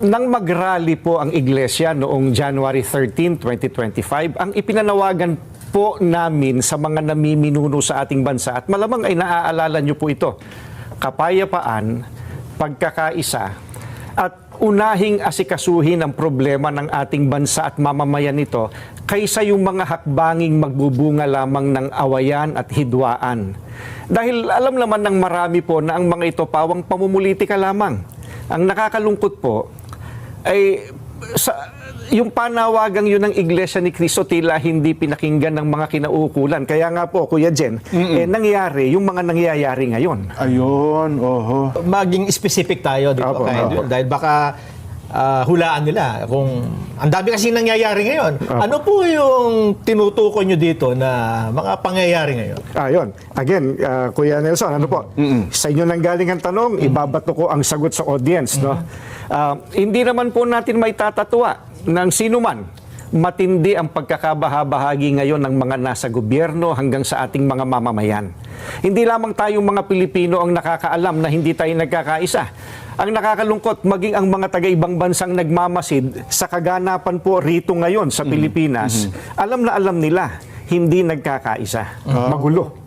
Nang mag-rally po ang iglesia noong January 13, 2025, ang ipinanawagan po namin sa mga namiminuno sa ating bansa at malamang ay naaalala niyo po ito, kapayapaan, pagkakaisa, at unahing asikasuhin ang problema ng ating bansa at mamamayan nito kaysa yung mga hakbanging magbubunga lamang ng awayan at hidwaan. Dahil alam naman ng marami po na ang mga ito pawang pamumulitika lamang. Ang nakakalungkot po ay sa yung panawagang yun ng Iglesia ni Cristo tila hindi pinakinggan ng mga kinaukulan. Kaya nga po, Kuya Jen, eh, nangyari yung mga nangyayari ngayon. Ayun, oho. maging specific tayo dito Opo, kay opo. dahil baka ah, hulaan nila kung ang dami kasi nangyayari ngayon. Ano po yung tinutukoy nyo dito na mga pangyayari ngayon? Ayun. Again, uh, Kuya Nelson, ano po? Sa inyo nang galing ang tanong, ibabato ko ang sagot sa audience. No? Ah, hindi naman po natin may tatatwa ng sino man matindi ang pagkakabahabahagi ngayon ng mga nasa gobyerno hanggang sa ating mga mamamayan. Hindi lamang tayong mga Pilipino ang nakakaalam na hindi tayo nagkakaisa. Ang nakakalungkot, maging ang mga taga-ibang bansang nagmamasid sa kaganapan po rito ngayon sa Pilipinas, alam na alam nila, hindi nagkakaisa. Magulo.